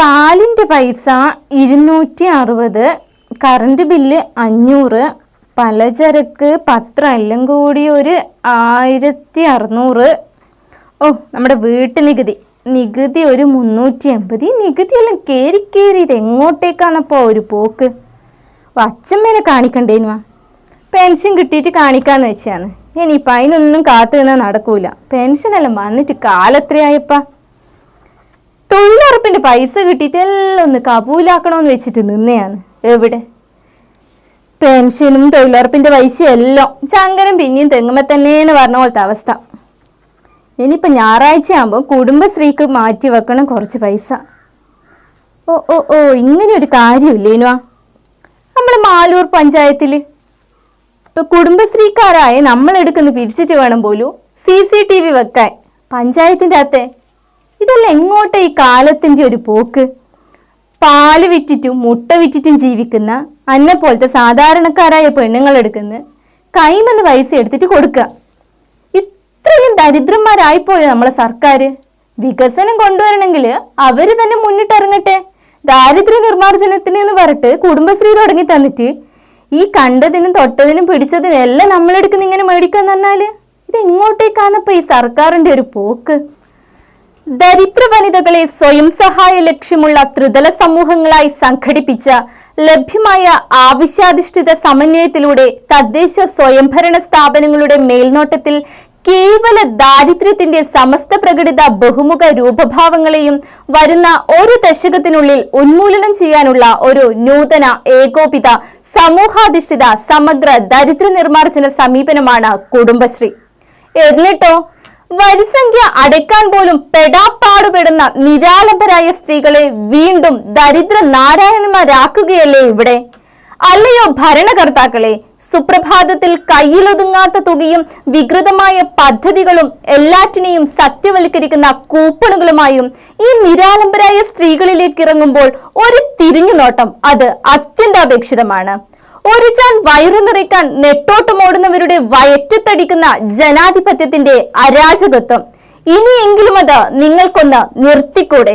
പാലിന്റെ പൈസ ഇരുന്നൂറ്റി അറുപത് കറണ്ട് ബില്ല് അഞ്ഞൂറ് പലചരക്ക് പത്രം എല്ലാം കൂടി ഒരു ആയിരത്തി അറുന്നൂറ് ഓ നമ്മുടെ വീട്ടു നികുതി. നികുതി ഒരു മുന്നൂറ്റി എൺപത് ഈ നികുതി എല്ലാം കയറി കയറി ഇത് എങ്ങോട്ടേക്കാണപ്പോൾ ഒരു പോക്ക്? ഓ, അച്ഛമ്മേനെ കാണിക്കണ്ടേനുവാ പെൻഷൻ കിട്ടിയിട്ട് കാണിക്കാന്ന് വെച്ചാണ്. ഇനിയിപ്പം അതിനൊന്നും കാത്തു നിന്നാൽ നടക്കൂല. പെൻഷനെല്ലാം വന്നിട്ട് കാലത്രയായപ്പാ? തൊഴിലുറപ്പിന്റെ പൈസ കിട്ടിയിട്ട് എല്ലാം ഒന്ന് കബൂലാക്കണമെന്ന് വെച്ചിട്ട് നിന്നെയാണ്. എവിടെ? പെൻഷനും തൊഴിലുറപ്പിന്റെ പൈസയും എല്ലാം. ചങ്കരം പിന്നെയും തെങ്ങുമ്പോ തന്നെയെന്ന് പറഞ്ഞ പോലത്തെ അവസ്ഥ. ഇനിയിപ്പോ ഞായറാഴ്ച ആകുമ്പോൾ കുടുംബശ്രീക്ക് മാറ്റി വെക്കണം കുറച്ച് പൈസ. ഓ ഓ ഓ ഇങ്ങനെ ഒരു കാര്യമില്ലേനുവാ നമ്മുടെ മാലൂർ പഞ്ചായത്തിൽ. ഇപ്പൊ കുടുംബശ്രീക്കാരായ നമ്മൾ എടുക്കുന്ന പിരിച്ചിട്ട് വേണം പോലും സി സി ടി വി വെക്കാൻ. പഞ്ചായത്തിന്റെ അകത്തെ ഇതെല്ലാം എങ്ങോട്ട് ഈ കാലത്തിന്റെ ഒരു പോക്ക്? പാൽ വിറ്റിട്ടും മുട്ട വിറ്റിട്ടും ജീവിക്കുന്ന അന്നെ പോലത്തെ സാധാരണക്കാരായ പെണ്ണുങ്ങൾ എടുക്കുന്ന കൈമെന്ന് പൈസ എടുത്തിട്ട് കൊടുക്കുക. ഇത്രയും ദരിദ്രന്മാരായിപ്പോയോ നമ്മളെ സർക്കാർ വികസനം കൊണ്ടുവരണമെങ്കിൽ അവർ തന്നെ മുന്നിട്ടിറങ്ങട്ടെ ദാരിദ്ര്യ നിർമ്മാർജനത്തിന് എന്ന് പറഞ്ഞിട്ട് കുടുംബശ്രീ തുടങ്ങി തന്നിട്ട് ഈ കണ്ടതിനും തൊട്ടതിനും പിടിച്ചതിനും എല്ലാം നമ്മളെടുക്കുന്ന ഇങ്ങനെ മേടിക്കാന്ന് പറഞ്ഞാൽ? ഇത് എങ്ങോട്ടേക്കാന്നപ്പോ ഈ സർക്കാരിന്റെ ഒരു പോക്ക്? ദരിദ്ര വനിതകളെ സ്വയം സഹായ ലക്ഷ്യമുള്ള ത്രിതല സമൂഹങ്ങളായി സംഘടിപ്പിച്ച ലഭ്യമായ ആവശ്യാധിഷ്ഠിത സമന്വയത്തിലൂടെ തദ്ദേശ സ്വയംഭരണ സ്ഥാപനങ്ങളുടെ മേൽനോട്ടത്തിൽ കേവല ദാരിദ്ര്യത്തിന്റെ സമസ്ത പ്രകടിത ബഹുമുഖ രൂപഭാവങ്ങളെയും വരുന്ന ഒരു ദശകത്തിനുള്ളിൽ ഉന്മൂലനം ചെയ്യാനുള്ള ഒരു നൂതന ഏകോപിത സമൂഹാധിഷ്ഠിത സമഗ്ര ദരിദ്ര നിർമ്മാർജന സമീപനമാണ് കുടുംബശ്രീ. എന്നിട്ടോ വരിസംഖ്യ അടയ്ക്കാൻ പോലും പെടാപ്പാടുപെടുന്ന നിരാലംബരായ സ്ത്രീകളെ വീണ്ടും ദരിദ്ര നാരായണന്മാരാക്കുകയല്ലേ ഇവിടെ? അല്ലയോ ഭരണകർത്താക്കളെ സുപ്രഭാതത്തിൽ കയ്യിലൊതുങ്ങാത്ത തുകയും വികൃതമായ പദ്ധതികളും എല്ലാറ്റിനെയും സത്യവൽക്കരിക്കുന്ന കൂപ്പണുകളുമായും ഈ നിരാലംബരായ സ്ത്രീകളിലേക്ക് ഇറങ്ങുമ്പോൾ ഒരു തിരിഞ്ഞുനോട്ടം അത് അത്യന്താപേക്ഷിതമാണ്. ഒരു ചാൻ വയറു നിറയ്ക്കാൻ നെട്ടോട്ടമോടുന്നവരുടെ വയറ്റത്തടിക്കുന്ന ജനാധിപത്യത്തിന്റെ അരാജകത്വം. ഇനിയെങ്കിലും അത് നിങ്ങൾക്കൊന്ന് നിർത്തിക്കൂടെ?